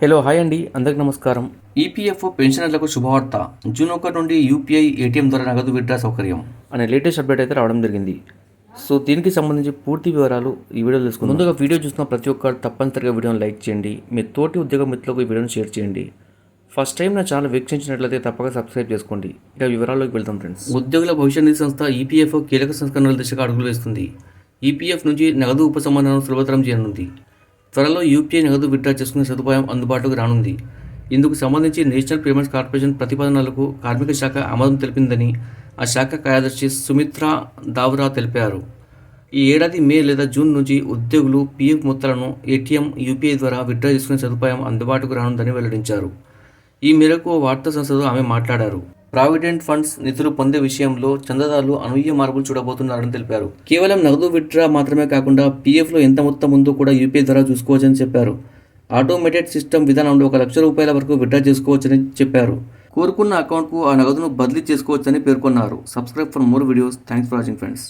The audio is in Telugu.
హలో హాయ్ అండి. అందరికి నమస్కారం. ఈపీఎఫ్ఓ పెన్షనర్లకు శుభవార్త. జూన్ ఒకటి నుండి యూపీఐ ఏటీఎం ద్వారా నగదు విత్డ్రా సౌకర్యం. అనే లేటెస్ట్ అప్డేట్ అయితే రావడం జరిగింది. సో దీనికి సంబంధించి పూర్తి వివరాలు ఈ వీడియో తెలుసుకుందాం. ముందుగా వీడియో చూసిన ప్రతి ఒక్కరు తప్పనిసరిగా వీడియోని లైక్ చేయండి. మీ తోటి ఉద్యోగ మిత్రులకు ఈ వీడియోని షేర్ చేయండి. ఫస్ట్ టైం నా ఛానల్ వీక్షించినట్లయితే తప్పక సబ్స్క్రైబ్ చేసుకోండి. ఇక వివరాల్లోకి వెళ్తాం ఫ్రెండ్స్. ఉద్యోగుల భవిష్య నిధి సంస్థ ఈపీఎఫ్ఓ కీలక సంస్కరణల దిశగా అడుగులు వేస్తుంది. ఈపీఎఫ్ నుంచి నగదు ఉపసంహరణను సులభతరం చేయనుంది. త్వరలో యూపీఐ నగదు విడ్డా చేసుకునే సదుపాయం అందుబాటులోకి రానుంది. ఇందుకు సంబంధించి నేషనల్ పేమెంట్స్ కార్పొరేషన్ ప్రతిపాదనలకు కార్మిక శాఖ ఆమోదం తెలిపిందని ఆ శాఖ కార్యదర్శి సుమిత్రా దావ్రా తెలిపారు. ఈ ఏడాది మే లేదా జూన్ నుంచి ఉద్యోగులు పీఎఫ్ మొత్తాలను ఏటీఎం యూపీఐ ద్వారా విత్డ్రా చేసుకునే సదుపాయం అందుబాటుకు రానుందని వెల్లడించారు. ఈ మేరకు ఓ వార్తా సంస్థతో ఆమె మాట్లాడారు. ప్రావిడెంట్ ఫండ్స్ నిధులు పొందే విషయంలో చందాదారులు అనూహ్య మార్పులు చూడబోతున్నారని తెలిపారు. కేవలం నగదు విత్డ్రా మాత్రమే కాకుండా పీఎఫ్లో ఎంత మొత్తం ఉందో కూడా యూపీఐ ద్వారా చూసుకోవచ్చని చెప్పారు. ఆటోమేటెడ్ సిస్టమ్ విధానంలో ఒక లక్ష రూపాయల వరకు విత్డ్రా చేసుకోవచ్చని చెప్పారు. కోరుకున్న అకౌంట్కు ఆ నగదును బదిలీ చేసుకోవచ్చని పేర్కొన్నారు. Subscribe for more videos. Thanks for watching friends.